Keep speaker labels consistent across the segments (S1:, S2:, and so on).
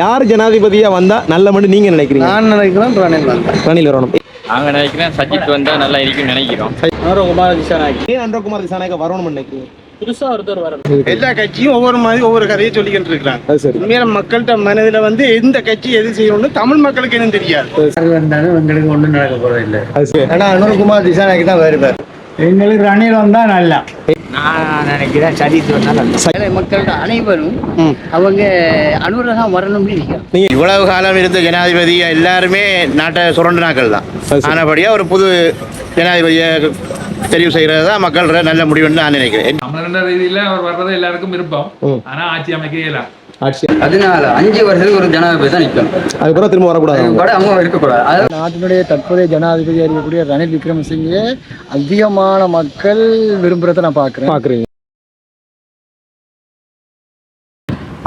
S1: யார் ஜனாதிபதியா வந்தா நல்ல மட்டும் நீங்க நினைக்கிறீங்க?
S2: நான் நினைக்கிறேன் ரணில்
S1: வரணும்.
S3: நாங்கள் நினைக்கிறேன் சஜித் வந்தால் நல்லா இருக்கும்னு நினைக்கிறோம்.
S2: குமார் திசாநாயக்.
S1: ஏன் அன்றகுமார் திசாநாயக்க வரணும்னு நினைக்கிறீங்க?
S2: புதுசாக ஒருத்தர் வர எல்லா கட்சியும் ஒவ்வொரு மாதிரி ஒவ்வொரு கதையை சொல்லிக்கிட்டு இருக்கிறாங்க. உண்மையில மக்கள்கிட்ட மனதில் வந்து எந்த கட்சி எது செய்யணும்னு தமிழ் மக்களுக்கு என்ன தெரியாது.
S4: வந்தாலும் எங்களுக்கு ஒன்றும் நடக்க
S1: அது சரி.
S2: ஆனா அனுர்குமார் திசாநாயக் தான் வருவார்.
S4: எங்களுக்கு ரணில் வந்தா நல்லா.
S5: நான் நினைக்கிறேன் மக்கள் அனைவரும் அவங்க அனுரகம் வரணும்னு நினைக்கிறேன்
S6: இவ்வளவு காலம் இருந்த ஜனாதிபதி எல்லாருமே நாட்டை சுரண்டினாக்கள் தான். ஆனபடியாக ஒரு புது ஜனாதிபதியை தெரிவு செய்கிறது தான் மக்கள் நல்ல முடிவுன்னு நான் நினைக்கிறேன்.
S7: தமிழ்நாடு ரீதியில அவர் வர்றது எல்லாருக்கும் விருப்பம். ஆனா ஆட்சி அமைக்க இயலாம்
S1: ஆட்சி.
S8: அதனால அஞ்சு வருஷத்துக்கு ஒரு ஜனாதிபதி தான் நிற்கணும்
S1: அதுக்கப்புறம் திரும்ப வரக்கூடாது. அவங்க.
S8: கூட அவங்க இருக்கக்கூடாது. அதாவது
S4: நாட்டினுடைய தற்போதைய ஜனாதிபதி இருக்கக்கூடிய ரணில் விக்ரமசிங்கே அதிகமான மக்கள் விரும்புறதை நான் பார்க்குறேன்
S1: பாக்குறீங்க.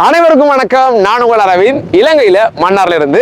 S1: அனைவருக்கும் வணக்கம். நான் உங்கள் அரவிந்த். இலங்கையில மன்னார்ல இருந்து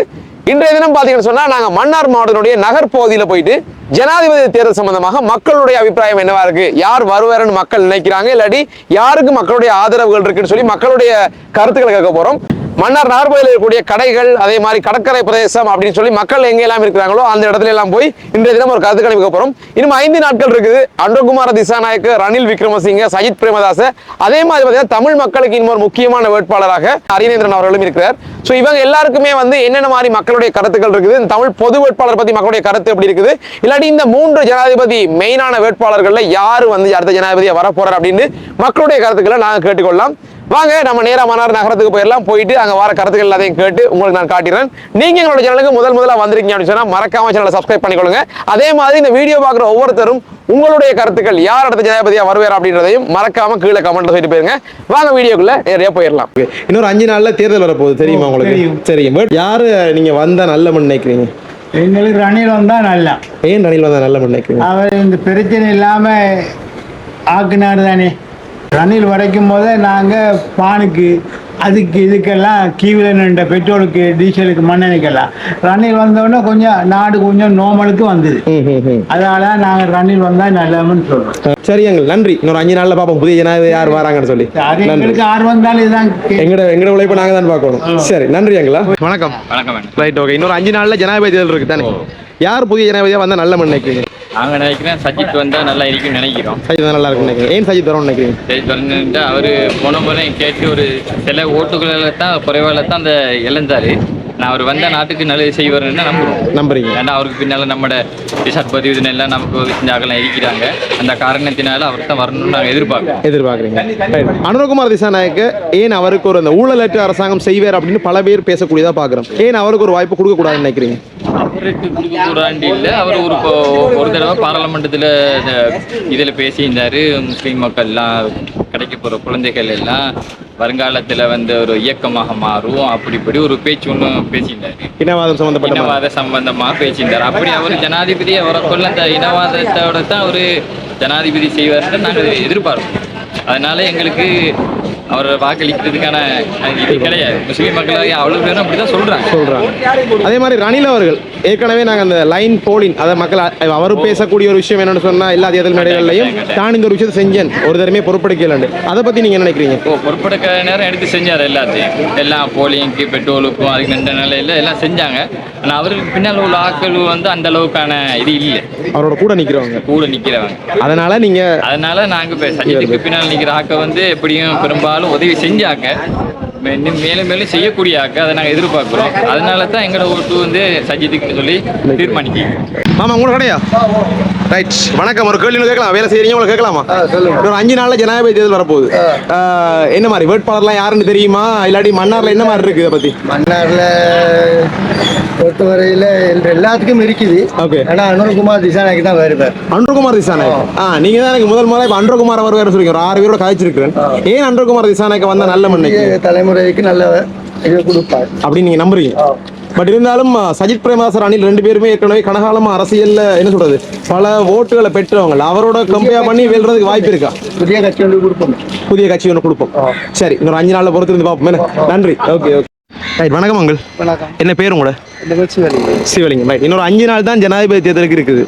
S1: இன்றைய தினம் பாத்தீங்கன்னு சொன்னா நாங்க மன்னார் மாவட்டத்தினுடைய நகர்பகுதியில போயிட்டு ஜனாதிபதி தேர்தல் சம்பந்தமாக மக்களுடைய அபிப்பிராயம் என்னவா இருக்கு? யார் வருவாருன்னு மக்கள் நினைக்கிறாங்க? இல்லாட்டி யாருக்கு மக்களுடைய ஆதரவுகள் இருக்குன்னு சொல்லி மக்களுடைய கருத்துக்களை கேட்க போறோம். மன்னார் நார்கோயில் இருக்கக்கூடிய கடைகள் அதே மாதிரி கடற்கரை பிரதேசம் அப்படின்னு சொல்லி மக்கள் எங்கெல்லாம் இருக்கிறாங்களோ அந்த இடத்துல எல்லாம் போய் இன்றைய தினம் ஒரு கருத்து கணிப்புக்கு போறோம். இன்னும் ஐந்து நாட்கள் இருக்குது. அண்டகுமார திசாநாயக் ரணில் விக்ரமசிங்க சஜித் பிரேமதாச அதே மாதிரி பார்த்தீங்கன்னா தமிழ் மக்களுக்கு இன்னொரு முக்கியமான வேட்பாளராக அரிநேந்திரன் அவர்களும் இருக்கிறார். ஸோ இவங்க எல்லாருக்குமே வந்து என்னென்ன மாதிரி மக்களுடைய கருத்துக்கள் இருக்குது? இந்த தமிழ் பொது வேட்பாளர் பத்தி மக்களுடைய கருத்து எப்படி இருக்குது? இல்லாட்டி இந்த மூன்று ஜனாதிபதி மெயினான வேட்பாளர்கள்ல யாரு வந்து அடுத்த ஜனாதிபதியா வரப்போறார் அப்படின்னு மக்களுடைய கருத்துக்களை நாங்கள் கேட்டுக்கொள்ளலாம். வாங்க நம்ம நேரா மன்னார் நகரத்துக்கு போயிடலாம். போயிட்டு அங்க வர கருத்துக்கள் எல்லாத்தையும் கேட்டு உங்களுக்கு நான் காட்டிடுறேன். நீங்க எங்களோட சேனலுக்கு முதல் முதலா வந்திருக்கீங்க அப்படின்னு சொன்னா மறக்காம சேனலை சப்ஸ்கிரைப் பண்ணிக்கொள்ளுங்க. அதே மாதிரி இந்த வீடியோ பார்க்குற ஒவ்வொருத்தரும் உங்களுடைய கருத்துக்கள் யார் அடுத்த ஜனாதிபதியா வருவார் அப்படின்றதையும் மறக்காம கீழே கமெண்ட்ல சொல்லிட்டு போயிருங்க. வாங்க வீடியோக்குள்ள நேரடியா போயிடலாம். இன்னொரு அஞ்சு நாள்ல தேர்தல் வரப்போகுது. தெரியுமா உங்களுக்கு? தெரியும். யாரு நீங்க வந்தா நல்ல நினைக்கிறீங்க?
S4: எங்களுக்கு ரணில் வந்தா நல்லா.
S1: ஏன் ரணில் வந்தா நல்ல நினைக்கிறீங்க?
S4: அவர் இந்த பிரச்சனை இல்லாம ஆக்குனாரு தானே. ரணில் வரைக்கும் போதே நாங்க பானுக்கு அதுக்கு இதுக்கெல்லாம் கீவில் நின்ற பெட்ரோலுக்கு டீசலுக்கு மண்ணெண்ணைக்கெல்லாம் ரணில் வந்தோடனே கொஞ்சம் நாடு கொஞ்சம் நோமலுக்கு வந்தது. அதனால நாங்க ரணில் வந்தா நல்லதுன்னு சொல்றோம்.
S1: சரி எங்கள் நன்றி. இன்னொரு அஞ்சு நாள்ல பாப்போம் புதிய ஜனாதிபதி யார் வராங்கன்னு சொல்லி.
S4: எங்களுக்கு ஆர்வம் தான் இதுதான்
S1: எங்கட எங்கட உழைப்பு நாங்க தான் பார்க்கணும். சரி நன்றி எங்களா வணக்கம்.
S3: வணக்கம்
S1: ரைட் ஓகே இன்னொரு அஞ்சு நாள்ல ஜனாதிபதி தேர்தல் இருக்கு தானே? யார் புதிய ஜனாதிபதியா வந்தா நல்ல நினைக்கிறீங்க?
S3: நாங்கள் நினைக்கிறேன் சஜித் வந்தால் நல்லா இருக்கும்னு நினைக்கிறோம்.
S1: சஜித் தான் நல்லா இருக்கும் நினைக்கிறீங்க. ஏன் சஜித் வரணும்னு நினைக்கிறீங்க?
S3: சரி சொல்லுன்ட்டு அவர் போன முறை கேட்டு ஒரு சில ஓட்டுகளில் தான் குறைவால தான் அந்த இழந்தாரு. நான் அவர் வந்த நாட்டுக்கு நல்லது செய்வார்னு நம்புறோம்.
S1: நம்புறீங்க.
S3: ஏன்னா அவருக்கு பின்னால நம்மட பதிவு எல்லாம் நமக்கு உதவி செஞ்சாக்கெல்லாம் இருக்கிறாங்க. அந்த காரணத்தினால அவர் தான் வரணும்னு நாங்கள் எதிர்பார்க்கிறோம்.
S1: எதிர்பார்க்குறீங்க. அனுரகுமார் திசாநாயக்க ஏன் அவருக்கு ஒரு அந்த ஊழலற்ற அரசாங்கம் செய்வார் அப்படின்னு பல பேர் பேசக்கூடியதா பாக்குறோம். ஏன் அவருக்கு ஒரு வாய்ப்பு கொடுக்க கூடாதுன்னு நினைக்கிறீங்க?
S3: அவருக்கு கொடுக்கக்கூடாண்டி இல்லை. அவர் ஒரு ஒரு தடவை பாராளுமன்றத்தில் இதில் பேசியிருந்தார். முஸ்லீம் மக்கள்லாம் கிடைக்க போகிற குழந்தைகள் எல்லாம் வருங்காலத்தில் வந்து ஒரு இயக்கமாக மாறும். அப்படி இப்படி ஒரு பேச்சு ஒன்று பேசியிருந்தாரு.
S1: இனவாதம் சம்பந்தப்பட்ட.
S3: இனவாத சம்பந்தமாக பேசியிருந்தார். அப்படி அவர் ஜனாதிபதியை வரக்குள்ள அந்த இனவாதத்தோட தான் அவர் ஜனாதிபதி செய்வார்னு நாங்கள் எதிர்பார்ப்போம். அதனால எங்களுக்கு அவரை வாக்களிக்கிறதுக்கான இது கிடையாது. முஸ்லீம் மக்களாக அவ்வளோ பேரும் அப்படி தான் சொல்கிறாங்க
S1: சொல்றாங்க. அதே மாதிரி ரணில் அவர்கள் ஏற்கனவே நாங்க அந்த லைன் போலிங் அதை மக்கள் அவர் பேசக்கூடிய ஒரு விஷயம் என்னன்னு சொன்னா எல்லா தேர்தல் மேடைகள்லையும் தான் இந்த ஒரு விஷயத்தை செஞ்சேன். ஒரு தடமே பொறுப்பெடுக்கலண்டு அதை பத்தி நீங்க என்ன நினைக்கிறீங்க?
S3: இப்போ பொறுப்பெடுக்க நேரம் எடுத்து செஞ்சார் எல்லாத்தையும். எல்லாம் போலிங்க்கு பெட்ரோலுக்கும் அதுக்கு நின்ற நிலையில எல்லாம் செஞ்சாங்க. ஆனால் அவருக்கு பின்னால் உள்ள ஆட்கள் வந்து அந்த அளவுக்கான இது இல்லை.
S1: அவரோட கூட நிக்கிறவங்க.
S3: கூட நிற்கிறவங்க
S1: அதனால நீங்க
S3: அதனால நாங்க இப்போ சஜித்துக்கு பின்னால் நிற்கிற ஆக்க வந்து எப்படியும் பெரும்பாலும் உதவி செஞ்சாங்க. இன்னும் மேலும் மேலும் செய்யக்கூடிய ஆக்க அதை நாங்கள் எதிர்பார்க்குறோம். அதனால தான் எங்களோட ஓட்டு வந்து சஜித்துக்கு சொல்லி தீர்மானிக்கிறோம்.
S1: மாமா உங்களோட கடையா? ரைட் வணக்கம். ஒரு கேள்வி கேட்கலாம். வேலை செய்யறீங்க உங்களுக்கு கேட்கலாமா? ஒரு அஞ்சு நாள்ல ஜனாதிபதி தேர்தல் வரப்போகுது. என்ன மாதிரி? வேட்பாளர்லாம் யாருன்னு தெரியுமா? இல்லாட்டி மன்னார்ல என்ன மாதிரி இருக்கு இதை பத்தி?
S2: மன்னார்ல பொறுத்தவரையில எல்லாத்துக்கும் இருக்குது.
S1: Okay.
S2: ஆனா அனுர்குமார் திசாநாயக் தான் வருவார்
S1: அன்றகுமார் திசாநாயக். ஆ. நீங்க தான் எனக்கு முதல் முறை இப்ப அன்றகுமார் வருவார் சொல்றீங்க. ஒரு ஆறு பேரோட கதைச்சிருக்கிறேன். ஏன் அன்றகுமார் திசாநாயக்க வந்தா நல்ல மண்ணைக்கு?
S2: தலைமுறைக்கு நல்ல இது கொடுப்பார்.
S1: அப்படின்னு நீங்க நம்புறீங்க. பட் இருந்தாலும் சஜித் பிரேமதாசர் அணில் ரெண்டு பேருமே ஏற்கனவே கனகாலமா அரசியல்ல என்ன சொல்றது பல ஓட்டுகளை பெற்றவங்க. அவரோட கம்பேர் பண்ணி வெல்றதுக்கு வாய்ப்பு இருக்கா?
S2: புதிய கட்சி வந்து கொடுப்போம்.
S1: புதிய கட்சி ஒன்று கொடுப்போம். சரி இன்னொரு அஞ்சு நாள்ல பொறுத்து இருந்து பார்ப்போம்? நன்றி. Okay okay. ரைட் வணக்கம் உங்கள்
S4: வணக்கம்.
S1: என்ன பேர் உங்களோட? சிவலிங்கம். ரைட் இன்னொரு அஞ்சு நாள் தான் ஜனாதிபதி தேர்தலுக்கு இருக்குது.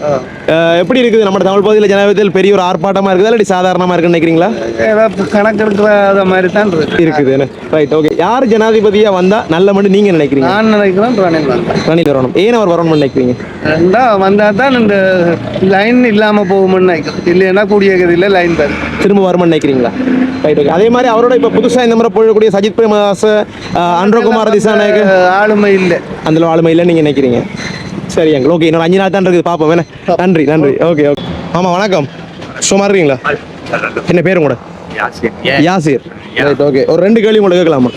S1: எப்படி இருக்குது? நம்ம தமிழ் பகுதியில் ஜனாதிபதி தேர்தல் பெரிய ஒரு ஆர்ப்பாட்டமாக இருக்குதா? இல்லாட்டி சாதாரணமாக இருக்குன்னு நினைக்கிறீங்களா?
S4: ஏதாவது கணக்கெடுக்கிற மாதிரி தான் இருக்கு
S1: இருக்குது ரைட் ஓகே யார் ஜனாதிபதியாக வந்தால் நல்ல மட்டும் நீங்கள் நினைக்கிறீங்க?
S4: நான் நினைக்கிறேன் ரணில்
S1: வரணும். ஏன் அவர் வரணும்னு நினைக்கிறீங்க?
S4: ரெண்டா வந்தா தான் இந்த லைன் இல்லாம போகும்னு நினைக்கிறேன். இல்லைன்னா கூடிய கதியில் லைன் தான்.
S1: திரும்ப வரும்னு நினைக்கிறீங்களா? ரைட் ஓகே அதே மாதிரி அவரோட இப்போ புதுசாக இந்த முறை போகக்கூடிய சஜித் பிரேமதாஸ் அன்றகுமார் திசாநாயக்
S4: ஆளுமை இல்லை.
S1: அந்த ஆளுமை இல்லைன்னு நீங்கள் நினைக்கிறீங்க? சரி அங்கிள் ஓகே இன்னொரு அஞ்சு நாள் தான் இருக்குது. பார்ப்போம் வேணே. நன்றி நன்றி. ஓகே ஓகே ஆமாம் வணக்கம். சும்மா இருக்கீங்களா? என்ன பேர் கூட யாசிர். ரைட் ஓகே ஒரு ரெண்டு கேள்வி உங்களுக்கு கேட்கலாமா?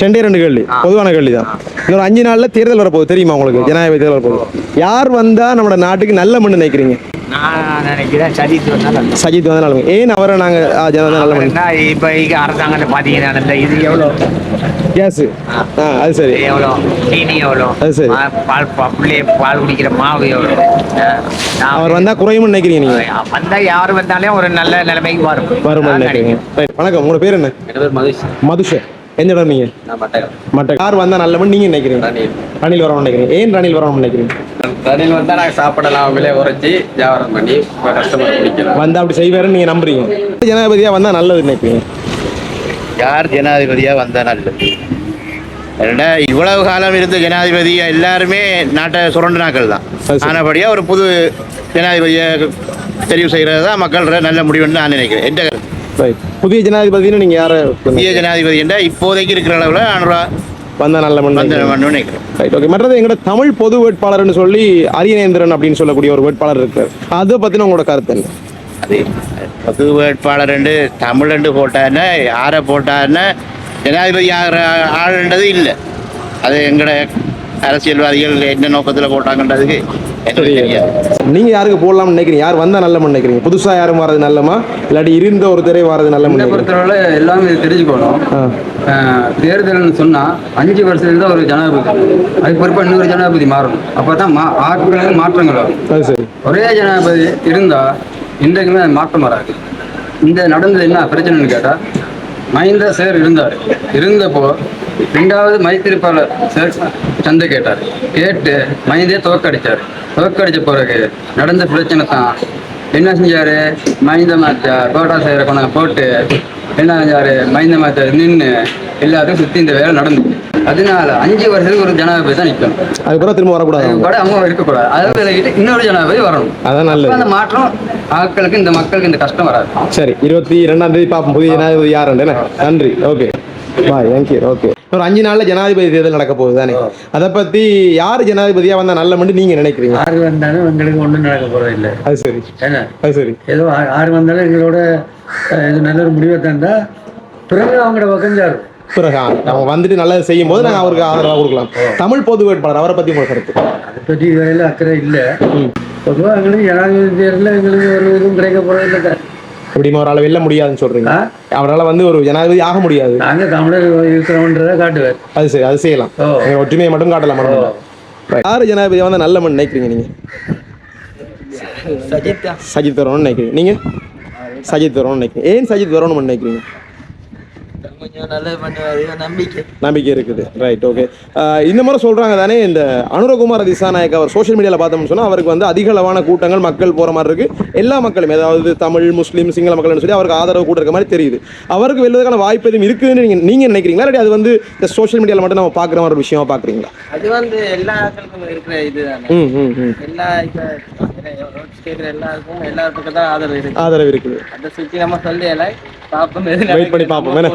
S1: ரெண்டே ரெண்டு கேள்வி. பொதுவான கேள்வி தான். இன்னொரு அஞ்சு நாள்ல தேர்தல் வரப்போகுது. தெரியுமா உங்களுக்கு? ஜனாதிபதி தேர்தல் வரப்போகுது. யார் வந்தா நம்ம நாட்டுக்கு நல்ல மண்ணு நினைக்கிறீங்க?
S9: நான் நினைக்கிறேன் சஜித் வந்தால்
S1: வந்து ஏன் அவரை நாங்க ஆ, ஜனாதிபதி நல்ல
S9: இப்போ இங்க அரசாங்கத்தை பார்த்தீங்கன்னா இது எவ்வளோ?
S1: கேஸ். அது சரி.
S9: எவ்வளோ? சீனி எவ்வளோ?
S1: அது சரி.
S9: பால் பா- பிள்ளை பால் குடிக்கிற மாவு எவ்வளோ?
S1: அவர் வந்தா குறையும்னு நினைக்கிறீங்க நீங்க?
S9: வந்தா யார் வந்தாலும் ஒரு நல்ல நிலைமைக்கு வரும்.
S1: Right. வணக்கம். உங்களோட பேர் என்ன? மதுஷர். எந்த இடம் நீங்க? மட்ட யார் வந்தா நல்ல மண்ணு நீங்க நினைக்கிறீங்க?
S8: ரணில்.
S1: ரணில் வரணும்னு நினைக்கிறீங்க. ஏன் ரணில் வரணும்னு நினைக்கிறீங்க?
S8: ரணில் வந்தால் நாங்கள் சாப்பிடலாம். விலை உரைச்சி வியாபாரம் பண்ணி கஸ்டமர் பிடிக்கலாம்
S1: வந்தா அப்படி செய்வாருன்னு நீங்க நம்புறீங்க. ஜனாதிபதியா வந்தா நல்லது நினைப்பீங்க?
S6: யார் ஜனாதிபதியாக வந்தால் நல்லது? ஏன்னா இவ்வளவு காலம் இருந்த ஜனாதிபதி எல்லாருமே நாட்டை சுரண்டினாக்கள் தான்.
S1: அது சரி.
S6: ஆனபடியாக ஒரு புது ஜனாதிபதியை தெரிவு செய்கிறது தான் மக்கள் நல்ல முடிவுன்னு நான் நினைக்கிறேன். எந்த?
S1: ரைட் புதிய ஜனாதிபதினு நீங்க யாரை
S6: புதிய ஜனாதிபதி என்றால் இப்போதைக்கு இருக்கிற அளவில் நானூறுவா
S1: வந்தா நல்ல
S6: நினைக்கிறேன்.
S1: ரைட் ஓகே மற்றது எங்களோட தமிழ் பொது வேட்பாளர்னு சொல்லி அரியநேந்திரன் அப்படின்னு சொல்லக்கூடிய ஒரு வேட்பாளர் இருக்கார் அதை பத்தின உங்களோட கருத்து என்ன?
S6: அது பொது வேட்பாளர் ரெண்டு தமிழ் ரெண்டு போட்டாருன்னா யாரை போட்டாருன்னா ஜனாதிபதி ஆகிற ஆளுன்றது இல்லை. அது எங்களோட அரசியல்வாதிகள் என்ன நோக்கத்தில் போட்டாங்கன்றதுக்கு எனக்கு தெரியாது
S1: நீங்க யாருக்கு போடலாம்னு நினைக்கிறீங்க? யார் வந்தா நல்ல மண்ணு நினைக்கிறீங்க? புதுசா யாரும் வர்றது நல்லமா? இல்லாட்டி இருந்த ஒரு திரை வர்றது நல்ல
S8: என்னை
S1: மண்ணு
S8: பொறுத்தளவில் எல்லாமே இது தெரிஞ்சுக்கணும். தேர்தல்னு சொன்னால் அஞ்சு வருஷத்துல தான் ஒரு ஜனாதிபதி. அது பொறுப்பாக இன்னொரு ஜனாதிபதி மாறணும். அப்போ தான் மா ஆட்களுக்கு மாற்றங்கள் வரும்.
S1: சரி.
S8: ஒரே ஜனாதிபதி இருந்தால் இன்றைக்குமே மாற்றம் வராது. இந்த நடந்தது என்ன? பிரச்சனைன்னு கேட்டால் மஹிந்த சார் இருந்தார். இருந்தப்போ ரெண்டாவது மைத்திரிபால சார் சந்தை கேட்டார். கேட்டு மஹிந்தே தோக்கடிச்சார் தோக்கடிச்ச பிறகு நடந்த பிரச்சனை தான். என்ன செஞ்சாரு? மஹிந்த மாத்தா கோட்டா சேர கொண்டாந்து போட்டு என்ன செஞ்சாரு? மஹிந்த மாத்தா நின்று எல்லாத்தையும் சுற்றி இந்த வேலை நடந்துச்சு. அதனால அஞ்சு வருஷத்துக்கு ஒரு ஜனாதிபதி தான் நிற்கணும்
S1: அதுக்கப்புறம் திரும்ப வரக்கூடாது.
S8: கூட அவங்க இருக்கக்கூடாது. அதை விலகிட்டு இன்னொரு ஜனாதிபதி வரணும்.
S1: அதான் நல்லது.
S8: அந்த மாற்றம் ஆட்களுக்கு இந்த மக்களுக்கு இந்த கஷ்டம் வராது.
S1: சரி இருபத்தி ரெண்டாம் தேதி பார்ப்போம். புதிய ஜனாதிபதி யாருன்னு நன்றி. ஓகே. பாய் தேங்க்யூ ஓகே ஒரு அஞ்சு நாள்ல ஜனாதிபதி தேர்தல் நடக்க போகுது தானே அதை பத்தி யார் ஜனாதிபதியா வந்தா நல்ல மண்ணு நீங்க நினைக்கிறீங்க?
S10: யார் வந்தாலும் எங்களுக்கு ஒன்றும் நடக்க போகிறது இல்லை
S1: அது சரி. அது சரி.
S10: ஏதோ யார் வந்தாலும் எங்களோட இது நல்ல ஒரு முடிவை தந்தா பிறகு அவங்களோட பக்கம் சார்
S1: பிறகு அவங்க வந்துட்டு நல்லது செய்யும் போது நாங்க அவருக்கு ஆதரவா கொடுக்கலாம். தமிழ் பொது வேட்பாளர் அவரை பத்தி உங்க கருத்து?
S10: அதை பற்றி இதுவரையில் அக்கறை இல்லை. பொதுவாக எங்களுக்கு ஜனாதிபதி தேர்தலில் எங்களுக்கு ஒரு இதுவும் கிடைக்க போகிறது இல்லை
S1: இப்படி அவரால் வெல்ல முடியாதுன்னு சொல்றீங்க? அவரால் வந்து ஒரு ஜனாதிபதி ஆக முடியாது.
S10: நாங்கள் தமிழர் இருக்கிறோன்றதை
S1: அது சரி அது செய்யலாம். ஒற்றுமையை மட்டும் காட்டலாம். யார் ஜனாதிபதி வந்து நல்ல மண் நினைக்கிறீங்க நீங்க? சஜித் வரணும்னு நினைக்கிறீங்க. நீங்க? சஜித் வரணும்னு நினைக்கிறீங்க. ஏன் சஜித் வரணும்னு நினைக்கிறீங்க?
S9: நம்பிக்கை.
S1: நம்பிக்கை இருக்குது. ரைட் ஓகே இந்த மாதிரி சொல்றாங்க தானே இந்த அனுரகுமார் திசாநாயக் அவர் சோஷியல் மீடியாவில் பார்த்தோம்னு சொன்னா அவருக்கு வந்து அதிக அளவான கூட்டங்கள் மக்கள் போற மாதிரி இருக்கு. எல்லா மக்களும் அதாவது தமிழ் முஸ்லீம் சிங்கள மக்கள்னு சொல்லி அவருக்கு ஆதரவு கூட இருக்க மாதிரி தெரியுது. அவருக்கு வெல்வதற்கான வாய்ப்பு எதுவும் இருக்குதுன்னு நீங்க நீங்க நினைக்கிறீங்களா? இல்லாட்டி அது வந்து இந்த சோஷியல் மீடியாவில் மட்டும் நம்ம பார்க்குற மாதிரி ஒரு விஷயமா பார்க்குறீங்களா?
S9: அது வந்து எல்லா இருக்கிற
S1: ம்.
S9: எல்லா இப்போ கேட்குற எல்லாருக்கும் எல்லாருக்கும் தான் ஆதரவு இருக்கு.
S1: ஆதரவு இருக்குது.
S9: அதை சுற்றி நம்ம சொல்லல பார்ப்போம்.
S1: வெயிட் பண்ணி பார்ப்போம். என்ன?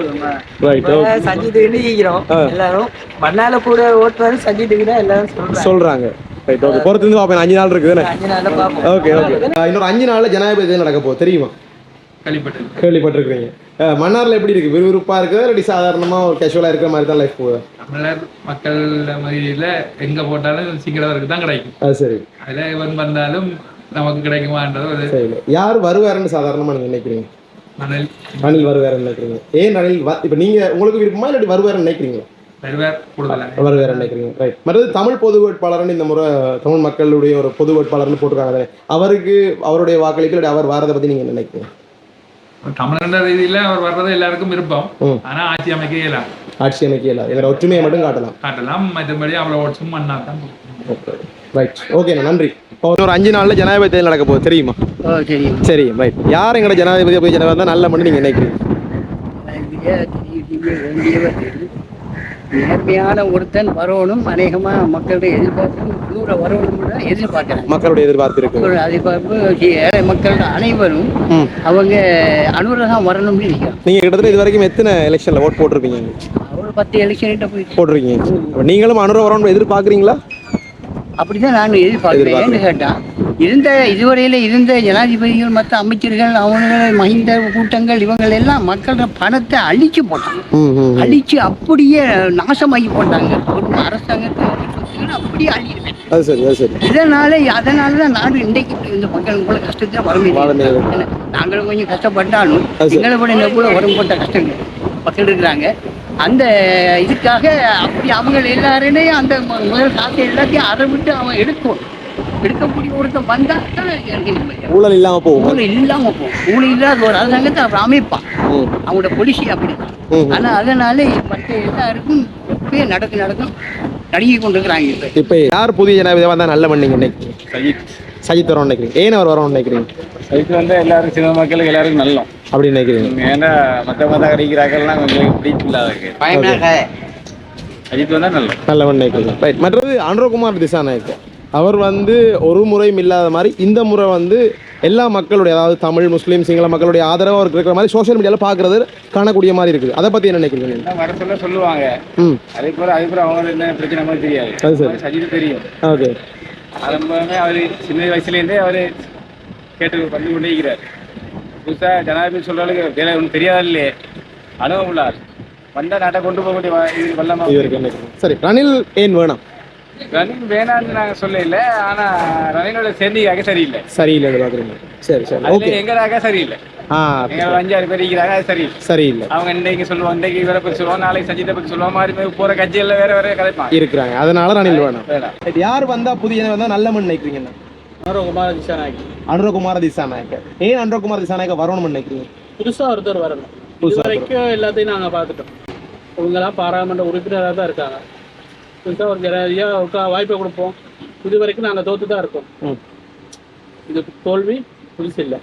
S1: ரைட் ஓகே
S9: சஜித்துக்கு ஈக்கிறோம்
S1: ஆ.
S9: எல்லாரும் மண்ணால கூட ஓட்டுவாரு சஜித்துக்கு தான் எல்லாரும் சொல்றாங்க.
S1: ரைட் ஓகே பொறுத்து இருந்து பார்ப்பேன் அஞ்சு நாள்
S9: பார்ப்போம்.
S1: ஓகே ஓகே இன்னொரு அஞ்சு நாள்ல ஜனாதிபதி நடக்க போகுது தெரியுமா? அஹ், மன்னார்ல எப்படி இருக்கு? விறுவிறுப்பா இருக்குதா இல்லாட்டி சாதாரணமா கேஷுவலா இருக்கிற மாதிரி தான் லைஃப் போகுது?
S7: தமிழர் மக்கள் மதியில எங்க போட்டாலும் சிங்களவருக்கு தான் கிடைக்கும்.
S1: அது சரி.
S7: அதுல இவன் வந்தாலும் நமக்கு கிடைக்குமான்றது ஒரு
S1: சரி. யார் வருவாருன்னு சாதாரணமா நீங்க நினைக்கிறீங்க?
S7: மணல்
S1: ரணில் வருவாருன்னு நினைக்கிறீங்க. ஏன் வ- இப்ப நீங்க உங்களுக்கு விருப்பமா இல்லாட்டி வருவாருன்னு நினைக்கிறீங்க
S7: வருவார்
S1: நினைக்கிறீங்க. ரைட் மற்றது தமிழ் பொது வேட்பாளர்னு இந்த முறை தமிழ் மக்களுடைய ஒரு பொது வேட்பாளர்னு போட்டிருக்காங்க. அவருக்கு அவருடைய வாக்களிப்பு அவர் வாரதை பத்தி நீங்க நினைக்கிறீங்க?
S7: தமிழ்ன்ற ரீதியில அவர் வர்றது எல்லாருக்கும் விருப்பம். ஆனா ஆட்சி அமைக்க இயலாம்
S1: ஆட்சி அமைக்க இயலாது எங்களோட ஒற்றுமையை மட்டும் காட்டலாம்.
S7: காட்டலாம். மற்றபடி அவ்வளோ ஓட்ஸும் மண்ணா தான்
S1: ரைட் ஓகேண்ணா நன்றி. ஒரு அஞ்சு நாள்ல ஜனாதிபதி தேர்தல் நடக்க போகுது. தெரியுமா?
S11: ஓ தெரியும்.
S1: சரி ரைட் யார் எங்களோட ஜனாதிபதி போய் ஜனாதிபதி தான் நல்ல மண்ணு நீங்க நினைக்கிறீங்க?
S11: நேர்மையான ஒருத்தன் வரணும் அநேகமா மக்களுடைய எதிர்பார்ப்பு நூற வரணும் எதிர்பார்க்கிறேன்
S1: மக்களுடைய எதிர்பார்ப்பு இருக்கு.
S11: எதிர்பார்ப்பு ஏழை மக்கள் அனைவரும். அவங்க அனுரகம் வரணும்னு நினைக்கிறோம்
S1: நீங்க கிட்டத்தட்ட இது வரைக்கும் எத்தனை எலெக்ஷன்ல ஓட் போட்டிருப்பீங்க?
S11: ஒரு பத்து எலெக்ஷன் போயிட்டு
S1: போட்டிருக்கீங்க. நீங்களும் அனுர வரணும் எதிர்பார்க்குறீங்களா?
S11: அப்படிதான் நான் எதிர்பார்க்கிறேன். ஏன்னு கேட்டா இருந்த இதுவரையில இருந்த ஜனாதிபதிகள் மற்ற அமைச்சர்கள் அவங்க மஹிந்த கூட்டங்கள் இவங்க எல்லாம் மக்களோட பணத்தை அழிச்சு போட்டாங்க. அழிச்சு அப்படியே நாசமாகி போட்டாங்க. ஒரு அரசாங்கத்தை அப்படியே
S1: அது அது சரி.
S11: இதனால அதனால தான் நாடு இன்றைக்கு இந்த மக்கள் கூட கஷ்டத்துல வர. நாங்களும் கொஞ்சம் கஷ்டப்பட்டாலும்
S1: அது.
S11: எங்களை விட கூட வரும்போட்ட கஷ்டங்கள் மக்கள் இருக்கிறாங்க. அந்த இதுக்காக அப்படி அவங்க எல்லாருமே அந்த முதல் காசு எல்லாத்தையும் அரை விட்டு அவன் எடுக்கணும். எடுக்கக்கூடிய ஒருத்தன் வந்தா தான் எனக்கு.
S1: ஊழல் இல்லாம போகும்?
S11: ஊழல் இல்லாம போகும். ஊழல் இல்லாத ஒரு அரசாங்கத்தை அவர் அமைப்பான். அவங்களோட பொலிசி அப்படி. ஆனா அதனால மற்ற எல்லாருக்கும் எப்பயே நடக்கு நடக்கும் நடுங்கி கொண்டிருக்கிறாங்க இப்ப.
S1: இப்ப யார் புதிய ஜனாதிபதி வந்தா நல்ல மண்ணு நினைக்கிறீங்க?
S12: சஜித்.
S1: சஜித் வரணும் நினைக்கிறீங்க. ஏன் அவர் வரணும்னு நினைக்கிறீங்க?
S12: சஜித் வந்து எல்லாருக்கும் சின்ன மக்களுக்கு எல்லாருக்கும் நல்லோம்.
S1: அப்படி நினைக்கிறீங்க.
S12: ஏன்னா மற்ற மத கிடைக்கிறாங்கலாம் கொஞ்சம் பிடிக்கல சஜித் வந்தா நல்லோம்.
S1: நல்ல மண்ணு நினைக்கிறீங்க. ரைட் மற்றது அனுரகுமார் திசாநாயக் அவர் வந்து ஒரு முறையும் இல்லாத மாதிரி இந்த முறை வந்து எல்லா மக்களுடைய அதாவது தமிழ் முஸ்லீம் சிங்கள மக்களுடைய ஆதரவு அவருக்கு இருக்கிற மாதிரி சோஷியல் மீடியாவில் பார்க்கறது காணக்கூடிய மாதிரி இருக்குது. அதை பற்றி என்ன நினைக்கிறீங்க?
S12: வர சொல்ல சொல்லுவாங்க.
S1: ம்.
S12: அதே போல அதே போல அவங்க என்ன பிரச்சனை மாதிரி தெரியாது.
S1: அது சரி.
S12: சஜித் தெரியும்.
S1: ஓகே.
S12: ஆரம்பமே அவர் சின்ன வயசுலேருந்தே அவர் கேட்டு வந்து கொண்டே இருக்கிறார். புதுசாக ஜனாதிபதி சொல்கிறவங்களுக்கு வேலை ஒன்றும் தெரியாத இல்லையே அனுபவம் உள்ளார். வந்தால் நாட்டை கொண்டு போகக்கூடிய வ- இது வல்லமா
S1: இவருக்கு என்ன சரி ரணில் ஏன் வேணாம்?
S12: ரனில் வேணான்னு நாங்கள் சொல்ல இல்லை ஆனால் ரனிலோட சேர்ந்திக்காக சரியில்லை
S1: சரியில்லை பார்க்குறீங்க சரி சரி. ஓகே
S12: எங்கடாக சரியில்லை?
S1: ஆ
S12: எங்களோட அஞ்சாறு பேர் இருக்கிறாங்க அது சரியில்லை.
S1: சரியில்லை.
S12: அவங்க இன்னைக்கு சொல்லுவாங்க இன்றைக்கு இவரை பற்றி சொல்லுவாங்க நாளைக்கு சஜித்தை பற்றி சொல்லுவாங்க மாறி மாறி போகிற கட்சிகளில் வேற வேற கதைப்பாங்க.
S1: இருக்கிறாங்க. அதனால ரணில் வேணாம்
S12: வேணாம்.
S1: ரைட், யார் வந்தா புதிய வந்தா நல்ல மண் நினைக்கிறீங்கண்ணா
S13: குமார திசாநாயக்
S1: அனுரகுமார திசாநாயக்க. ஏன் அனுரகுமார திசாநாயக்க வரணும்னு நினைக்கிறீங்க?
S13: புதுசா ஒருத்தர் வரணும்.
S1: புதுசா
S13: இது வரைக்கும் எல்லாத்தையும் நாங்க பார்த்துட்டோம். இவங்கெல்லாம் பாராளுமன்ற உறுப்பினராக தான் இருக்காங்க. புதுசா ஒரு ஜனாதிபதியா ஒருக்கா வாய்ப்பை கொடுப்போம். இது வரைக்கும் நாங்க தோத்து தான் இருக்கோம். இது தோல்வி புதுசு இல்லை.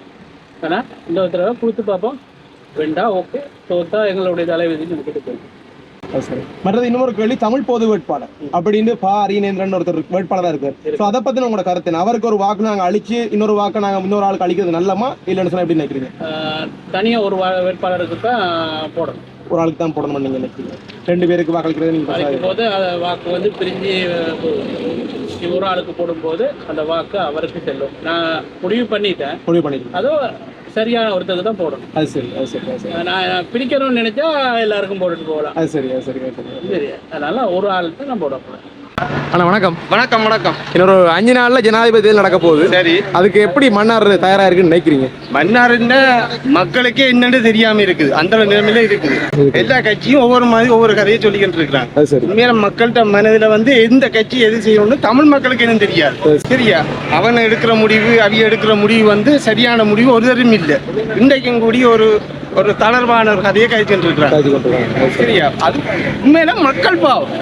S13: ஆனா இந்த ஒரு தடவை கொடுத்து பார்ப்போம். வேண்டா ஓகே. தோத்தா எங்களுடைய தலைவிதி கொடுத்து போயிடும்
S1: மற்றது இன்னொரு கேள்வி தமிழ் பொது வேட்பாளர் அப்படின்னு பா. அரியநேந்திரன் ஒருத்தர் வேட்பாளராக இருக்கார். ஸோ அதை பத்தின உங்களோட கருத்து? அவருக்கு ஒரு வாக்கு நாங்க அழிச்சு இன்னொரு வாக்கு நாங்க இன்னொரு ஆளுக்கு அழிக்கிறது நல்லமா இல்லைன்னு சொன்னா எப்படி நினைக்கிறீங்க?
S13: ஆஹ் தனியா ஒரு வா- வேட்பாளருக்கு தான் போடணும்.
S1: ஒரு ஆளுக்கு தான் போடணும்னு நீங்க நினைக்கிறீங்க? ரெண்டு பேருக்கு வாக்களிக்கிறது நீங்க
S13: அழைக்கும்
S1: பிரசாதம்.
S13: போது அந்த வாக்கு வந்து பிரிஞ்சு ஒரு ஆளுக்கு போடும்போது அந்த வாக்கு அவருக்கு செல்லும். நான் முடிவு பண்ணிட்டேன்.
S1: முடிவு பண்ணிக்கலாம்
S13: அதுவும் சரியான ஒருத்தருக்கு தான் போடணும்.
S1: அது சரி அது சரி அது சரி.
S13: நான் பிரிக்கணும்னு நினைச்சா எல்லாருக்கும் போட்டுட்டு போகலாம்.
S1: அது சரி அது சரி சரி.
S13: சரி அதனால ஒரு ஆளுக்கு நான் போட போறேன்.
S1: அண்ணா வணக்கம்.
S12: வணக்கம் வணக்கம்.
S1: இன்னொரு அஞ்சு நாள்ல ஜனாதிபதி நடக்க போகுது.
S12: சரி.
S1: அதுக்கு எப்படி மன்னார் தயாரா இருக்குன்னு நினைக்கிறீங்க?
S2: மன்னாருந்த மக்களுக்கே என்னன்னு தெரியாம இருக்குது. அந்த நிலைமையில இருக்குது. எல்லா கட்சியும் ஒவ்வொரு மாதிரி ஒவ்வொரு கதையை சொல்லிக்கிட்டு இருக்கிறாங்க. உண்மையில மக்கள்கிட்ட மனதுல வந்து எந்த கட்சி எது செய்யணும்னு தமிழ் மக்களுக்கு என்ன தெரியாது. சரியா? அவன் எடுக்கிற முடிவு அவிய எடுக்கிற முடிவு வந்து சரியான முடிவு ஒரு தரும் இல்லை. இன்றைக்கும் கூடிய ஒரு ஒரு தளர்வான ஒரு கதையை
S1: சரி.
S2: சரியா? அது உண்மையில மக்கள் பாவம்.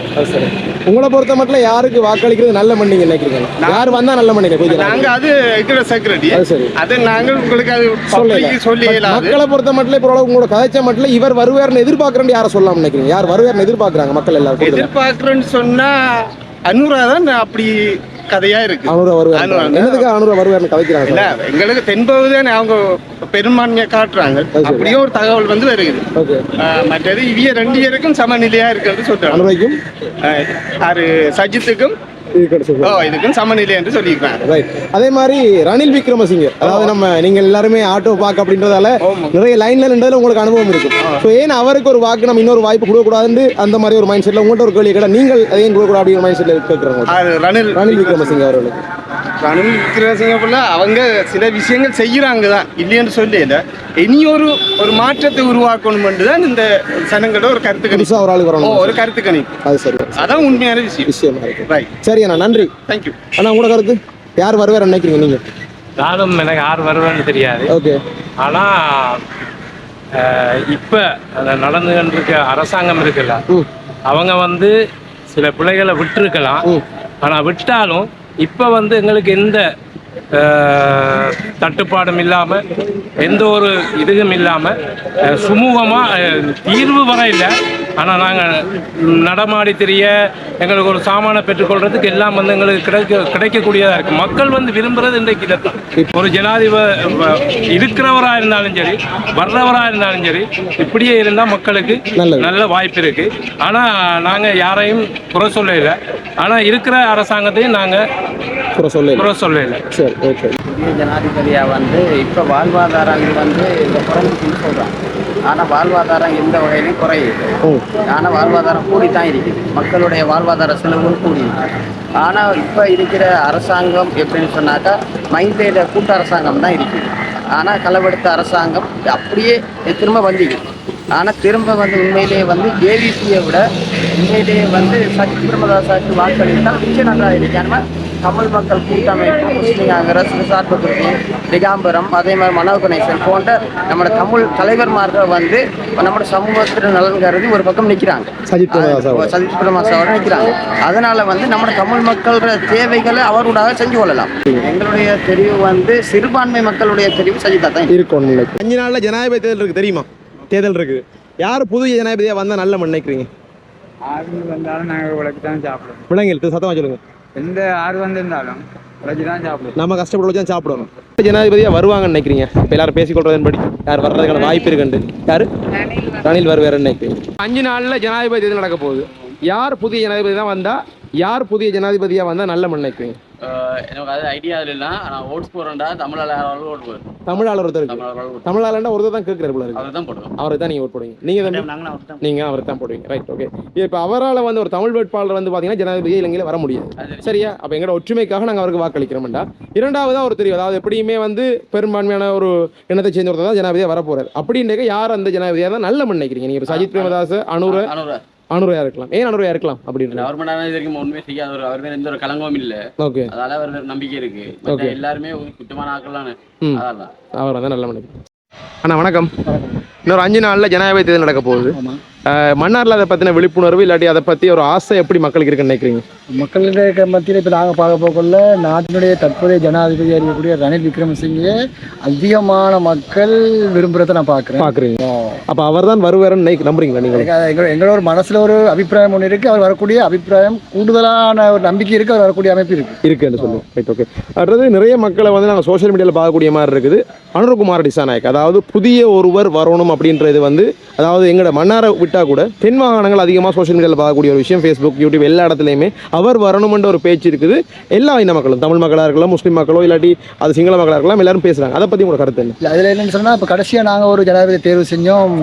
S1: உங்களை பொறுத்த மட்டும் யாருக்கு வாக்களிக்கிறது நல்ல மண் நீங்க நினைக்கிறீங்க யார் வந்தா நல்ல மண் நினைக்கிறீங்க
S2: நாங்க அது இருக்கிற செக்ரட்டரி
S1: அது
S2: நாங்கள் உங்களுக்கு அது சொல்லி இயலாது.
S1: மக்களை பொறுத்த மட்டும் இப்போ உங்களோட கதைச்ச மட்டும் இவர் வருவார்னு எதிர்பார்க்கறேன்னு யாரை சொல்லலாம் நினைக்கிறீங்க? யார் வருவார்னு எதிர்பார்க்கறாங்க மக்கள் எல்லாரும் கூடுதலா?
S2: எதிர்பார்க்கிறேன்னு சொன்னா அனுராதான் அப்படி கதையா இருக்கு.
S1: அனுரா வருவார். என்னதுக்கு அனுரா வருவார்னு கதைக்கிறாங்க
S2: இல்ல எங்களுக்கு தென்பகுதிதான் அவங்க பெரும்பான்மையா காட்டுறாங்க. அப்படியே ஒரு தகவல் வந்து வருகிறது. மற்றது இவிய ரெண்டு பேருக்கும் சமநிலையா இருக்கிறது சொல்றாங்க.
S1: அனுராய்க்கும்
S2: ஆஹ் யாரு? சஜித்துக்கும்
S1: கிடைச்சது
S2: ஓ இதுக்கும் சமநிலை என்று சொல்லியிருக்காங்க.
S1: ரைட் அதே மாதிரி ரணில் விக்ரமசிங்க. அதாவது நம்ம நீங்க எல்லாருமே ஆட்டோ பாக் அப்படின்றதால நிறைய லைன்ல நின்றதுல உங்களுக்கு அனுபவம் இருக்கும். ஸோ ஏன் அவருக்கு ஒரு வாக்கு நம்ம இன்னொரு வாய்ப்பு கொடுக்கக்கூடாதுன்னு அந்த மாதிரி ஒரு மைண்ட் செட்ல உங்கள்கிட்ட ஒரு கேள்வி கேட்டா நீங்கள் அதையும் கொடுக்கக்கூடாது? அப்படிங்கிற மைண்ட் செட்ல
S2: அது ரணில்
S1: ரணில் விக்ரமசிங்க. அவர்களுக்கு.
S2: ரணில் விக்ரமசிங்க போல அவங்க சில விஷயங்கள் செய்யறாங்க தான் இல்லைன்னு சொல்லல இனி ஒரு ஒரு மாற்றத்தை உருவாக்கணும் தான் இந்த சனங்களோட ஒரு கருத்து கணிப்பு.
S1: ஒரு ஆளுக்கு
S2: ஓ,
S1: வரணும்
S2: ஒரு கருத்து கணிப்பு.
S1: அது சரி.
S2: அதான் உண்மையான விஷயம்.
S1: விஷயமா இருக்கு.
S2: ரைட்
S1: சரி அண்ணா நன்றி.
S2: தேங்க்யூ
S1: அண்ணா உங்களோட கருத்து? யார் வருவார் நினைக்கிறீங்க நீங்க?
S14: நானும் எனக்கு யார் வருவேன்னு தெரியாது.
S1: ஓகே.
S14: ஆனா இப்போ நடந்து இருக்க அரசாங்கம் இருக்குல்ல. அவங்க வந்து சில பிள்ளைகளை விட்டுருக்கலாம். ஆனால் விட்டாலும் இப்போ வந்து எங்களுக்கு எந்த தட்டுப்பாடும் இல்லாமல் எந்த ஒரு இதுவும் இல்லாமல் சுமூகமாக தீர்வு வர இல்லை. ஆனால் நாங்கள் நடமாடி தெரிய எங்களுக்கு ஒரு சாமானை பெற்றுக்கொள்றதுக்கு எல்லாம் வந்து எங்களுக்கு கிடைக்க கிடைக்கக்கூடியதாக இருக்குது மக்கள் வந்து விரும்புறது இன்றைக்கு இதைத்தான். ஒரு ஜனாதிபதி இருக்கிறவராக இருந்தாலும் சரி வர்றவராக இருந்தாலும் சரி இப்படியே இருந்தால் மக்களுக்கு நல்ல வாய்ப்பு இருக்கு. ஆனால் நாங்கள் யாரையும் குறை சொல்லல ஆனால் இருக்கிற அரசாங்கத்தையும் நாங்கள்
S1: குறை சொல்ல
S14: குறை சொல்லல
S1: சரி ஓகே
S5: புதிய ஜனாதிபதியா வந்து இப்போ வாழ்வாதாரங்கள் வந்து இந்த குறைஞ்சின்னு சொல்றாங்க. ஆனால் வாழ்வாதாரம் எந்த வகையிலும் குறையுது ஆனால் வாழ்வாதாரம் கூடி தான் இருக்குது. மக்களுடைய வாழ்வாதார செலவுகள் கூடி ஆனால் இப்போ இருக்கிற அரசாங்கம் எப்படின்னு சொன்னாக்கா மைந்தேட கூட்டு அரசாங்கம் தான் இருக்குது. ஆனால் களவெடுத்த அரசாங்கம் அப்படியே திரும்ப வந்திருக்கு. ஆனால் திரும்ப வந்து உண்மையிலேயே வந்து ஏவிசியை விட உண்மையிலேயே வந்து சஜித் பிரமதாசாக்கு வாக்களித்தால் மிச்சம் நல்லா இருக்கு ஏன்னா தமிழ் மக்கள் கூட்டமைப்பு முஸ்லீம் காங்கிரஸ் சார்பு துருக்கி திகாம்பரம் அதே மாதிரி மனோ கணேசன் போன்ற நம்ம தமிழ் தலைவர்மார்கள் வந்து நம்ம சமூகத்தின் நலன் கருதி ஒரு பக்கம் நிற்கிறாங்க
S1: சஜித்.
S5: சஜித் பிரமதாசாவோட நிற்கிறாங்க அதனால வந்து நம்ம தமிழ் மக்களோட தேவைகளை அவரோட செஞ்சு கொள்ளலாம். எங்களுடைய தெரிவு வந்து சிறுபான்மை மக்களுடைய தெரிவு சஜிதா தான்.
S1: இருக்கும் அஞ்சு நாள்ல ஜனாதிபதி தேர்தல் இருக்கு தெரியுமா? தேர்தல் இருக்குது யார் புது ஜனாதிபதியா வந்தா நல்ல நினைக்கிறீங்க?
S15: ஆறு வந்தாலும் நாங்கள் தான் சாப்பிடுவோம்
S1: விலங்கில் சத்தமா சொல்லுங்க.
S15: எந்த தான் சாப்பிடுவோம்
S1: நம்ம கஷ்டப்பட வச்சு சாப்பிடணும். ஜனாதிபதியா வருவாங்கன்னு நினைக்கிறீங்க? இப்போ எல்லாரும் பேசிக்கொள்றதன்படி யார் வர்றதுக்கான வாய்ப்பு இருக்குண்டு யாரு? ரணில் வருவாருன்னு நினைக்கிறீங்க அஞ்சு நாள்ல ஜனாதிபதி நடக்க போகுது? யார் புதிய ஜனாதிபதி தான் வந்தா யார் புதிய ஜனாதிபதியா வந்தா நல்ல நினைக்கிறீங்க
S8: எனக்கு அது ஐடியா இல்லை. ஆனால் ஓட்ஸ் போகிறேன்டா தமிழால் ஓட்டு போடுவேன்.
S1: தமிழ் ஒருத்தர் இருக்கு.
S8: தமிழ்
S1: தமிழ் ஆளுண்டா ஒருத்தர் தான் கேட்கிறாரு போல இருக்கு.
S8: அவர் தான் போடுவேன்.
S1: அவரை தான் நீங்க ஓட் போடுவீங்க. நீங்க தம்பி? நீங்க அவர் தான் போடுவீங்க. ரைட் ஓகே இப்போ அவரால் வந்து ஒரு தமிழ் வேட்பாளர் வந்து பாத்தீங்கன்னா ஜனாதிபதி இலங்கையில வர முடியாது. சரியா? அப்ப எங்களோட ஒற்றுமைக்காக நாங்க அவருக்கு வாக்களிக்கிறோம்டா. இரண்டாவதா ஒரு தெரியும் அதாவது எப்படியுமே வந்து பெரும்பான்மையான ஒரு இனத்தை சேர்ந்த ஒருத்தர் தான் ஜனாதிபதியா வர போறாரு அப்படின்றக்க யார் அந்த ஜனாதிபதியா தான் நல்ல நினைக்கிறீங்க? நீங்க இப்ப சஜித் பிரேமதாஸ் அனுர
S8: அனுரா.
S1: அனுரையா இருக்கலாம். ஏன் அனுரையா இருக்கலாம் அப்படின்ற
S8: அவர் மட்டும் இது வரைக்கும் ஒன்றுமே செய்யாத ஒரு அவர் மேல எந்த ஒரு கலங்கமும் இல்லை.
S1: ஓகே.
S8: அதால அவர் மேல நம்பிக்கை இருக்கு. மத்த எல்லாருமே ஒரு குற்றமான ஆக்கலான்னு
S1: ம்.
S8: அதான்
S1: அவர் வந்து நல்ல நினைக்கிறேன் அண்ணா வணக்கம். இன்னொரு அஞ்சு நாள்ல ஜனாதிபதி தேர்தல் நடக்க போகுது. மன்னார்ல அதை பத்தின விழிப்புணர்வு இல்லாட்டி அதை பத்தி ஒரு ஆசை எப்படி மக்களுக்கு இருக்குன்னு நினைக்கிறீங்க?
S11: மக்களுடைய மத்தியில் இப்போ நாங்கள் பார்க்க போக்குள்ள நாட்டினுடைய தற்போதைய ஜனாதிபதி இருக்கக்கூடிய ரணில் விக்ரமசிங்கே அதிகமான மக்கள் விரும்புறத நான் பார்க்குறேன்.
S1: பாக்குறீங்க அப்ப அவர் தான் வருவாருன்னு நினைக்க- நம்புறீங்களா நீங்க?
S11: எங்களோட மனசுல ஒரு அபிப்பிராயம் ஒன்று இருக்கு. அவர் வரக்கூடிய அபிப்பிராயம் கூடுதலான ஒரு நம்பிக்கை இருக்கு. அவர் வரக்கூடிய அமைப்பு இருக்கு.
S1: இருக்குன்னு சொல்லுவோம் ரைட் ஓகே அடுத்தது நிறைய மக்களை வந்து நாங்கள் சோஷியல் மீடியாவில் பார்க்கக்கூடிய மாதிரி இருக்குது. அனுரகுமார் டிசாநாயக் அதாவது புதிய ஒருவர் வரணும் அப்படின்றது வந்து அதாவது எங்களோட மன்னாரை விட்டா கூட தென் மாகாணங்கள் அதிகமாக சோஷியல் மீடியாவில் பார்க்கக்கூடிய ஒரு விஷயம் ஃபேஸ்புக் யூடியூப் எல்லா இடத்துலையுமே அவர் வரணுமென்ற ஒரு பேச்சு இருக்குது. எல்லா இன மக்களும் தமிழ் மக்களாக இருக்கலாம் முஸ்லீம் மக்களோ இல்லாட்டி அது சிங்கள மக்களாக இருக்கலாம் எல்லாரும் பேசுகிறாங்க அதை பற்றி உங்களோட கருத்து
S11: இல்ல, அதுல என்னன்னு சொன்னா இப்போ கடைசியாக நாங்கள் ஒரு ஜனாதிபதி தேர்வு செஞ்சோம்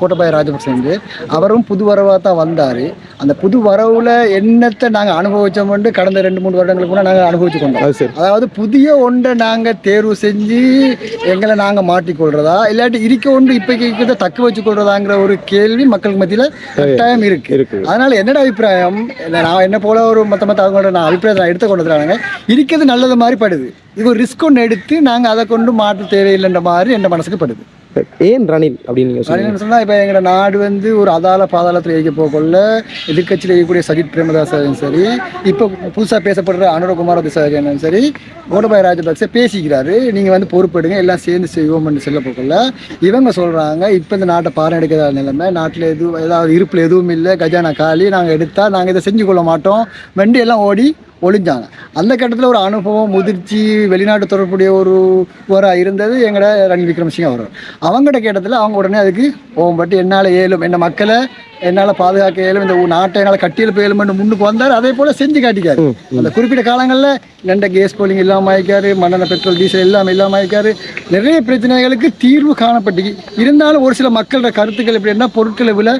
S11: கோட்டபாய ராஜபக்சே அவரும் புது வரவாக தான் வந்தார். அந்த புது வரவுல என்னத்தை நாங்கள் அனுபவிச்சோம்னு கடந்த ரெண்டு மூணு வருடங்களுக்கு கூட நாங்கள் அனுபவிச்சு கொண்டோம்.
S1: அது சரி.
S11: அதாவது புதிய ஒன்றை நாங்கள் தேர்வு செஞ்சு எங்களை நாங்கள் மாட்டிக்கொள்றதா இல்லாட்டி இருக்க ஒன்று இப்போக்கு தக்க வச்சு கொள்றதாங்கிற ஒரு கேள்வி மக்களுக்கு மத்தியில் கட்டாயம் இருக்கு. அதனால என்னோட அபிப்பிராயம்? நான் என்ன போல ஒரு மற்ற மற்ற அவங்களோட நான் அபிப்பிராயத்தை எடுத்து கொண்டுறாங்க இருக்கிறது நல்லது மாதிரி படுது. இது ஒரு ரிஸ்க் ஒன்று எடுத்து நாங்கள் அதை கொண்டு மாற்ற தேவையில்லைன்ற மாதிரி என் மனசுக்கு படுது.
S1: ஏன் ரணில் அப்படின்னு நீங்கள்
S11: சொன்னால் இப்போ எங்களோட நாடு வந்து ஒரு அதால பாதாளத்தில் இயக்க போகல எதிர்க்கட்சியில் இருக்கக்கூடிய சஜித் பிரேமதாசாவும் சரி இப்போ புதுசாக பேசப்படுற அனுரகுமார திசாஜனும் சரி கோடபாய ராஜபக்சே பேசிக்கிறாரு. நீங்கள் வந்து பொறுப்பெடுங்க எல்லாம் சேர்ந்து செய்வோம்னு சொல்ல போகல இவங்க சொல்கிறாங்க இப்போ இந்த நாட்டை பாரம் எடுக்காத நிலைமை நாட்டில் எதுவும் ஏதாவது இருப்பில் எதுவும் இல்லை கஜானா காலி நாங்கள் எடுத்தால் நாங்கள் இதை செஞ்சு கொள்ள மாட்டோம். வண்டி எல்லாம் ஓடி ஒளிஞ்சாங்க. அந்த கட்டத்தில் ஒரு அனுபவம் முதிர்ச்சி வெளிநாட்டு தொடர்புடைய ஒரு ஒருவராக இருந்தது எங்களோட ரணில் விக்ரமசிங்க அவர் அவங்ககிட்ட கேட்டதில் அவங்க உடனே அதுக்கு ஓம்பட்டு என்னால் ஏலும் என்ன மக்களை என்னால் பாதுகாக்க இயலும் இந்த நாட்டை என்னால் கட்டியெழுப்ப இயலும்னு முன்னுக்கு வந்தார் அதே போல் செஞ்சு காட்டிக்காரு. அந்த குறிப்பிட்ட காலங்களில் ரெண்ட கேஸ் போலிங் இல்லாமல் ஆயிக்காரு மண்ணெண்ணெய் பெட்ரோல் டீசல் இல்லாமல் இல்லாமல் ஆயிக்காரு. நிறைய பிரச்சனைகளுக்கு தீர்வு காணப்பட்டு இருந்தாலும் ஒரு சில மக்களோட கருத்துக்கள் எப்படின்னா பொருட்களை விலை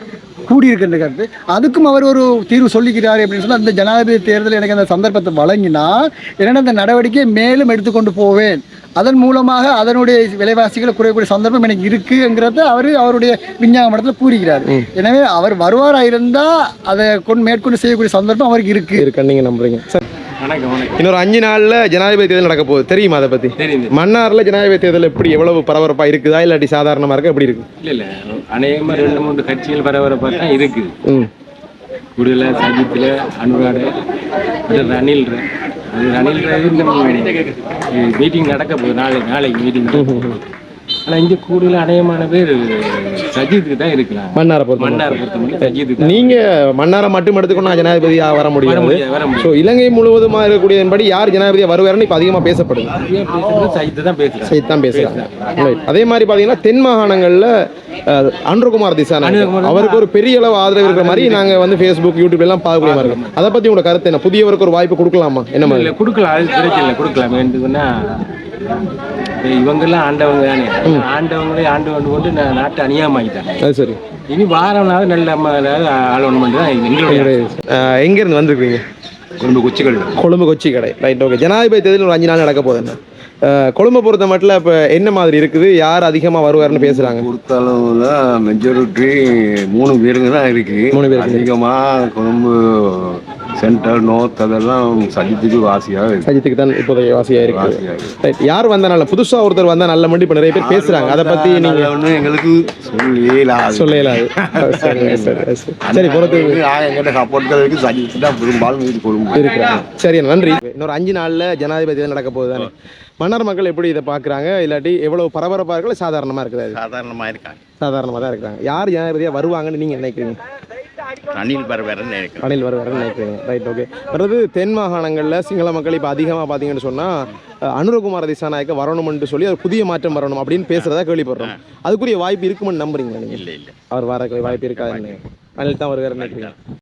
S11: கூடியிருக்கின்ற கருத்து அதுக்கும் அவர் ஒரு தீர்வு சொல்லிக்கிறார் அப்படின்னு சொன்னால் அந்த ஜனாதிபதி தேர்தல் எனக்கு அந்த சந்தர்ப்பத்தை வழங்கினா என்னென்ன அந்த நடவடிக்கையை மேலும் எடுத்துக்கொண்டு போவேன். அதன் மூலமாக அதனுடைய விலைவாசிகளை குறையக்கூடிய சந்தர்ப்பம் எனக்கு இருக்குங்கிறத அவர் அவருடைய விஞ்ஞான மடத்தில் கூறுகிறார். எனவே அவர் வருவாராக இருந்தால் அதை கொண்டு மேற்கொண்டு செய்யக்கூடிய சந்தர்ப்பம் அவருக்கு இருக்கு.
S1: இருக்குன்னு நீங்கள் நம்புறீங்க. சார்
S16: வணக்கம் வணக்கம்.
S1: இன்னொரு அஞ்சு நாள்ல ஜனாதிபதி தேர்தல் நடக்க போகுது. தெரியுமா அதை பத்தி?
S16: தெரியுது.
S1: மன்னார்ல ஜனாதிபதி தேர்தல் எப்படி எவ்வளவு பரபரப்பா இருக்குதா இல்லாட்டி சாதாரணமா இருக்கா எப்படி இருக்கு?
S16: இல்ல இல்ல. அநேகமா ரெண்டு மூணு கட்சிகள் பரபரப்பா தான் இருக்குது சஜித்ல அனுராடு அது ரணில் அது ரணில் மீட்டிங் நடக்க போகுது. நாளை நாளைக்கு மீட்டிங் ஆனா இங்க கூடுதல் அநேகமான பேர் சஜித்துக்கு தான் இருக்கலாம்.
S1: மன்னாரை பொறுத்த
S16: மன்னார் பொறுத்த சஜித்துக்கு தான்.
S1: நீங்க மன்னாரை மட்டும் எடுத்துக்கொண்டு நான் ஜனாதிபதியா வர முடியாது.
S16: முடியாது
S1: ஸோ இலங்கை முழுவதுமா இருக்கக்கூடியதன்படி யார் ஜனாதிபதியா வருவாருன்னு இப்போ அதிகமா பேசப்படுது.
S16: சஜித்து தான் பேசுறாங்க
S1: சரி தான் Right. அதே மாதிரி பாத்தீங்கன்னா தென் மாகாணங்கள்ல திசாநாயக்
S16: அனுரகுமார்
S1: அவருக்கு ஒரு பெரிய அளவு ஆதரவு இருக்கிற மாதிரி நாங்க வந்து ஃபேஸ்புக் யூடியூப் எல்லாம் பார்க்கக்கூடிய மாதிரி இருக்கும். அதை பத்தி உங்களோட கருத்து என்ன? புதியவருக்கு ஒரு வாய்ப்பு கொடுக்கலாமா? என்ன மாதிரி?
S16: கொடுக்கலாம். அது பிரச்சனை இல்லை. கொடுக்கலாம். வேண்டுதுன்னா இவங்கெல்லாம் ஆண்டவங்க தானே. ஆண்டவங்களே ஆண்டு கொண்டு கொண்டு நாட்டை அநியாயமாக்கிட்டாங்க.
S1: அது சரி.
S16: இனி வாரம்னாவது நல்ல ம- அதாவது ஆளணும் தான் எங்களுடைய
S1: அஹ், எங்க இருந்து வந்திருக்கீங்க?
S16: குடும்ப குச்சிகள்
S1: கொழும்பு கொச்சி கடை ரைட் ஓகே ஜனாதிபதி தேர்தல் ஒரு அஞ்சு நாள் நடக்க போகுது என்ன அஹ், கொழும்பை பொறுத்த மட்டும் இப்போ என்ன மாதிரி இருக்குது? யார் அதிகமா வருவாருன்னு பேசுறாங்க?
S17: பொறுத்தளவுல மெஜாரிட்டி மூணு பேருங்க தான் இருக்கு.
S1: மூணு பேர் இருக்கு.
S17: அதிகமா கொழும்பு சென்ட்ரல் நோர்த் அதெல்லாம் சஜித்துக்கு வாசியா இருக்கு.
S1: சஜித்துக்கு தான் இப்போதைய வாசியா இருக்கு. ரைட் யார் வந்தா நல்ல புதுசா ஒருத்தர் வந்தா நல்ல மண்டி இப்போ நிறைய பேர் பேசுறாங்க. அதை பத்தி நீங்க
S17: நல்லவன்னு எங்களுக்கு சொல்லலாது.
S1: சொல்ல இயலாது சரி பொறுத்து
S17: எங்கிட்ட சப்போர்ட்களுக்கு சஜித் தான் பெரும்பாலும்
S1: இருக்கிறாங்க. சரி நன்றி. இன்னொரு அஞ்சு நாள்ல ஜனாதிபதி நடக்க போகுது தானே? மன்னர் மக்கள் எப்படி இதை பார்க்குறாங்க இல்லாட்டி எவ்வளவு பரபரப்பாக இருக்கல சாதாரணமாக இருக்குது அது
S6: சாதாரணமா இருக்காங்க.
S1: சாதாரணமாக தான் இருக்கிறாங்க யார் ஜனாதிபதியாக வருவாங்கன்னு நீங்கள் நினைக்கிறீங்க?
S6: ரணில் பரவேறன்னு நினைக்கிறேன்.
S1: ரணில் வருவாருன்னு நினைக்கிறீங்க. ரைட் ஓகே அதாவது தென் மாகாணங்களில் சிங்கள மக்கள் இப்போ அதிகமாக பார்த்தீங்கன்னு சொன்னால் அனுரகுமார திசாநாயக்க வரணும்னு சொல்லி ஒரு புதிய மாற்றம் வரணும் அப்படின்னு பேசுகிறதா கேள்விப்படுறோம். அதுக்குரிய வாய்ப்பு இருக்குமென்னு நம்புறீங்களா நீங்கள்
S6: இல்லை இல்லை.
S1: அவர் வர வாய்ப்பு இருக்காதுன்னு ரணில் தான் வருவாருன்னு நினைக்கிறீங்க.